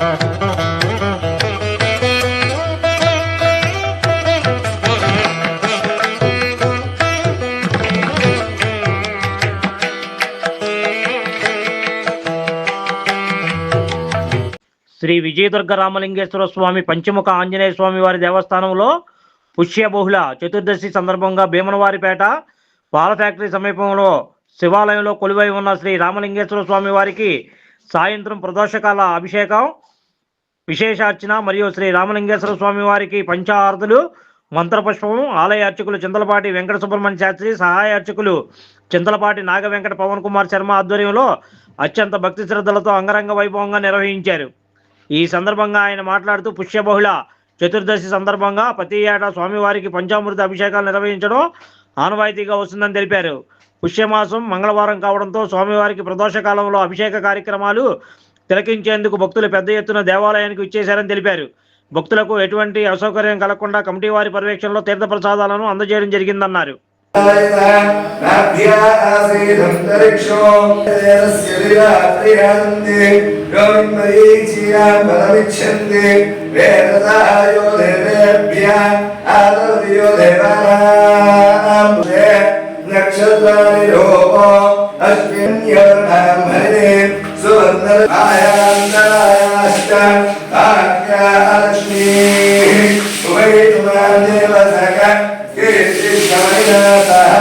శ్రీ విజయదుర్గ రామలింగేశ్వర స్వామి పంచముఖ ఆంజనేయ స్వామి వారి దేవస్థానంలో పుష్యబహుళ చతుర్దశి సందర్భంగా భీమనవారిపేట పాల ఫ్యాక్టరీ సమీపంలో శివాలయంలో కొలువై ఉన్న శ్రీ రామలింగేశ్వర స్వామి వారికి సాయంత్రం ప్రదోషకాల అభిషేకం విశేషార్చన మరియు శ్రీ రామలింగేశ్వర స్వామి వారికి పంచారతులు మంత్రపుష్పము ఆలయ అర్చకులు చింతలపాటి వెంకట సుబ్రహ్మణ్య శాస్త్రి సహాయ అర్చకులు చింతలపాటి నాగ వెంకట పవన్ కుమార్ శర్మ ఆధ్వర్యంలో అత్యంత భక్తి శ్రద్ధలతో అంగరంగ వైభవంగా నిర్వహించారు. ఈ సందర్భంగా ఆయన మాట్లాడుతూ పుష్యబహుళ చతుర్దశి సందర్భంగా ప్రతి ఏటా స్వామివారికి పంచామృత అభిషేకాలు నిర్వహించడం ఆనవాయితీగా వస్తుందని తెలిపారు. పుష్యమాసం మంగళవారం కావడంతో స్వామివారికి ప్రదోష కాలంలో అభిషేక కార్యక్రమాలు తిలకించేందుకు భక్తులు పెద్ద ఎత్తున దేవాలయానికి ఇచ్చేశారని తెలిపారు. భక్తులకు ఎటువంటి అసౌకర్యం కలగకుండా కమిటీ వారి పర్యవేక్షణలో తీర్థ ప్రసాదాలను అందజేయడం జరిగిందన్నారు. నక్షత్రాన్ని తేజస్య విరాత్రియాంతి యోన్మరీచియాం సువర్ణాయాంతరాయాశ్చ భాగ్యాలక్ష్మీ ఉభయతుమాం దేవసక కీర్తిశమైనాథः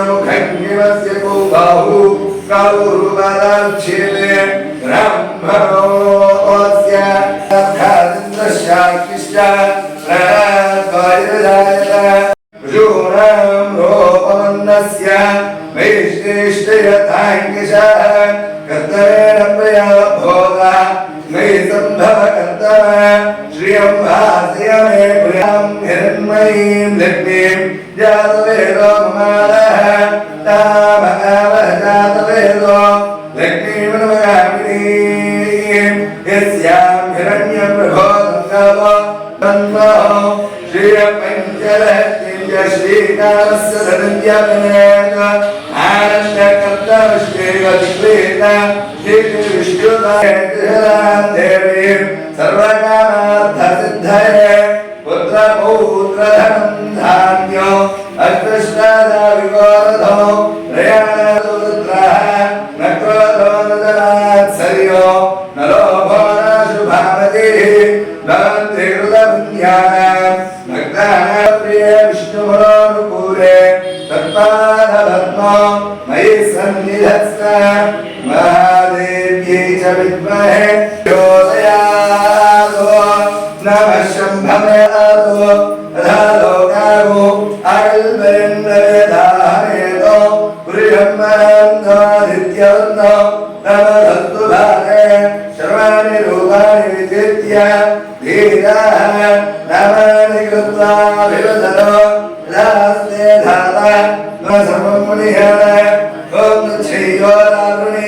ముఖంగివస్య బాహు కౌరుబలాక్షేమే బ్రహ్మణోస్య ఖాదింద్రశాకిశ్చ భోగ మయి సంభవ కర్తవ శ్రియం భాస్య మే ప్రియాం హిరణ్మయీం లక్ష్మీం జాతవేదో మమాదః తామహావ జాతవేదో లక్ష్మీం నమయామినీం యస్యాం హిరణ్యప్రభో సంగమో తన్మో శ్రీయపంచలక్ష్మీం శ్రీకారస్య ధనంజపనేన ఆనందకర్తవశ్చేవ విక్రీత విష్ణుదాం దేవీం సర్వకామార్థసిద్ధయే పుత్రపౌత్రధనం ధాన్యో అష్టష్టాదా విగోరధో ప్రయాణరుద్రః నక్రోధో నదనాత్సర్యో నలోభో నాశుభామతిः భవంతి హృదపుణ్యానాం భక్తానాం ప్రియ విష్ణుమనోనుకూలే మయి సన్నిధత్స్త మహాదేవ్యై చ విద్మహే యోదయాదో నమ శంభమయాదో రాలోకాగో అల్బరింద్రవేదాహేదో పురిహమ్మనందాదిత్యవందో నమ దత్తు భాగే శర్వాణి రూపాణి విచిత్య ధీరాः నమాని కృత్వా వివదలో రాస్తే ధాత నమ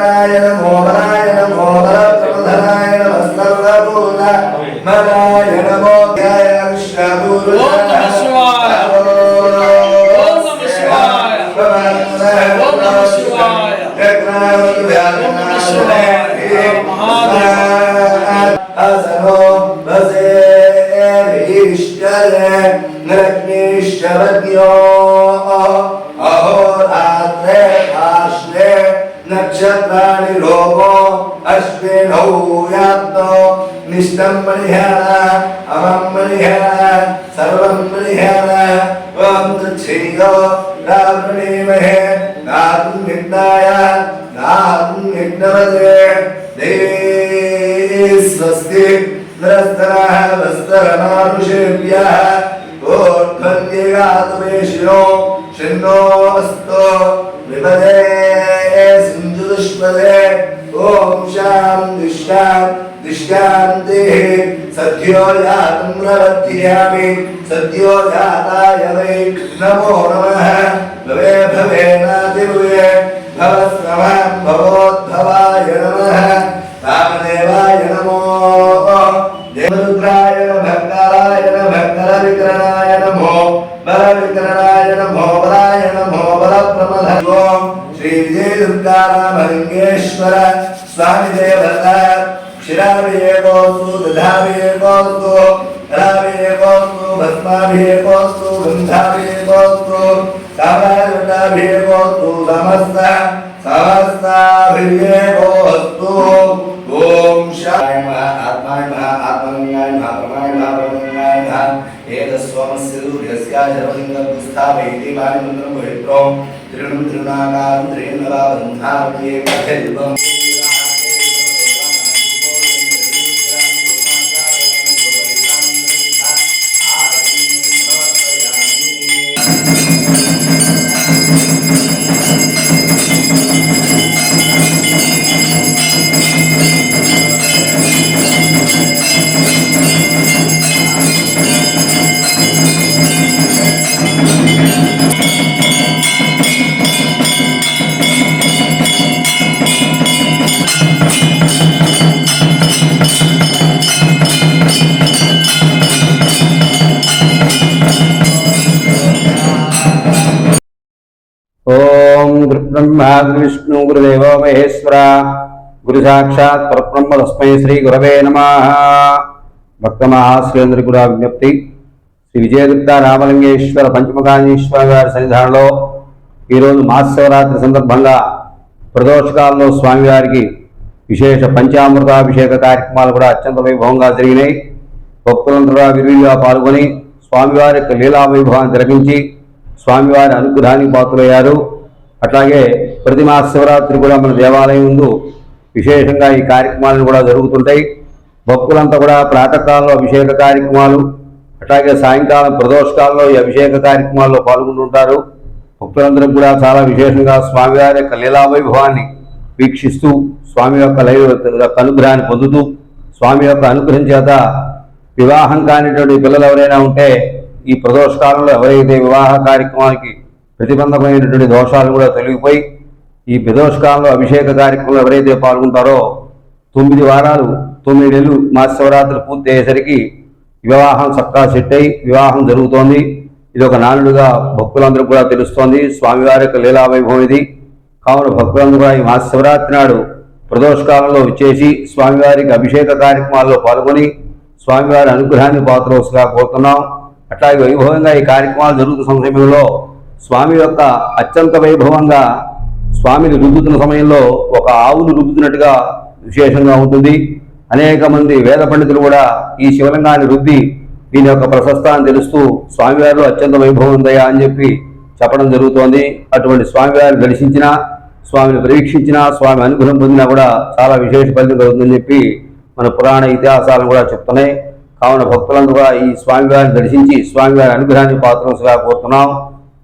బలవిగ్రహాయ నమో బలాయ నమో బలప్రమధనాయ నమః इष्टं परिहर अमं परिहर, सर्वं परिहर। ॐ तच्छ्रीयो रावणेमहे नाहं यज्ञाय नाहं यज्ञवदे देवी स्वस्ति, निरस्तरः, वस्त्रमानुषेभ्यः ओर्ध्वन्यगातुमेशिनो शिन्नोऽस्तु विपदे, सिन्धुदुष्पदे ॐ शां, दुष्टां। दिष्टान्तिः सद्यो जातं प्रवर्धयामि सद्यो जाताय वै। नमो नमः। भवे भवे भवेनादिभुवे भवस्रवः भवोद्भवाय नमः। रामदेवाय नमो। देवरुद्राय भक्ताय भक्तरविकरणाय नमो। बलविकरणाय नमो। बलाय नमो। बलप्रमद। ओम श्री विजय दुर्गारामलिंगेश्वर स्वामी देवता क्षीराभिषेकोस्तु दधाभिषेकोस्तु कलाभिषेकोस्तु भस्माभिषेकोस्तु गन्धाभिषेकोस्तु कामाभिषेकोस्तु समस्त समस्ताभिषेकोस्तु ओम शाय आत्माय महा आत्मलिंगाय महा परमाय महा परमलिंगाय महा एतस्वमस्य सूर्यस्याय सर्वलिङ्गस्थापयति वायुमन्त्रं पवित्रो त्रिणं त्रिणाकारं त्रिणवाबन्धार्ये कथल्पम् ఓం విష్ణు గురువిష్ణు గురుదేవో మహేశ్వర గురు సాక్షాత్ పరబ్రహ్మ తస్మై శ్రీ గురవే నమ భక్త మహాశ్రీంద్ర గురు విజ్ఞప్తి శ్రీ విజయదుర్గ రామలింగేశ్వర పంచమకాళీశ్వర గారి సన్నిధానంలో ఈరోజు మహాశివరాత్రి సందర్భంగా ప్రదోషకాలంలో స్వామివారికి విశేష పంచామృతాభిషేక కార్యక్రమాలు కూడా అత్యంత వైభవంగా జరిగినాయి. భక్తులందరూ విరివిగా పాల్గొని స్వామివారి యొక్క లీలా వైభవాన్ని తిరగించి స్వామివారి అనుగ్రహానికి పాత్రలయ్యారు. అట్లాగే ప్రతి మాస శివరాత్రి కూడా మన దేవాలయం ముందు విశేషంగా ఈ కార్యక్రమాలను కూడా జరుగుతుంటాయి. భక్తులంతా కూడా ప్రాతకాలంలో అభిషేక కార్యక్రమాలు అట్లాగే సాయంకాలం ప్రదోషకాలంలో ఈ అభిషేక కార్యక్రమాల్లో పాల్గొంటుంటారు. భక్తులందరూ కూడా చాలా విశేషంగా స్వామివారి యొక్క లీలా వైభవాన్ని వీక్షిస్తూ స్వామి యొక్క లైవ యొక్క అనుగ్రహాన్ని పొందుతూ స్వామి యొక్క అనుగ్రహం చేత వివాహం కానిటువంటి పిల్లలు ఎవరైనా ఉంటే ఈ ప్రదోష కాలంలో ఎవరైతే వివాహ కార్యక్రమానికి ప్రతిబంధమైనటువంటి దోషాలు కూడా తొలగిపోయి ఈ ప్రదోషకాలంలో అభిషేక కార్యక్రమంలో ఎవరైతే పాల్గొంటారో తొమ్మిది వారాలు తొమ్మిది నెలలు శివరాత్రి పూర్తి అయ్యేసరికి వివాహం చక్కగా సెట్ అయి వివాహం జరుగుతోంది. ఇది ఒక నానుడుగా భక్తులందరూ కూడా తెలుస్తోంది. స్వామివారి యొక్క లీలా వైభవం ఇది కావున భక్తులందరూ కూడా ఈ మహాశివరాత్రి నాడు ప్రదోషకాలంలో విచ్చేసి స్వామివారికి అభిషేక కార్యక్రమాల్లో పాల్గొని స్వామివారి అనుగ్రహాన్ని పాత్రోసుగా కోరుతున్నాం. అట్లాగే వైభవంగా ఈ కార్యక్రమాలు జరుగుతున్న సమయంలో స్వామి యొక్క అత్యంత వైభవంగా స్వామిని రుద్దుతున్న సమయంలో ఒక ఆవును రుద్దుతున్నట్టుగా విశేషంగా ఉంటుంది. అనేక మంది వేద పండితులు కూడా ఈ శివలింగాన్ని రుద్ది దీని యొక్క ప్రశస్తాన్ని తెలుస్తూ స్వామివారిలో అత్యంత వైభవం ఉందయా అని చెప్పి చెప్పడం జరుగుతోంది. అటువంటి స్వామివారిని దర్శించిన స్వామిని పరీక్షించిన స్వామి అనుగ్రహం పొందినా కూడా చాలా విశేష ఫలితం కలుగుతుందని చెప్పి మన పురాణ ఇతిహాసాలను కూడా చెప్తున్నాయి. కావున భక్తులందరూ కూడా ఈ స్వామివారిని దర్శించి స్వామివారి అనుగ్రహాన్ని పాత్రంగా కోరుతున్నాం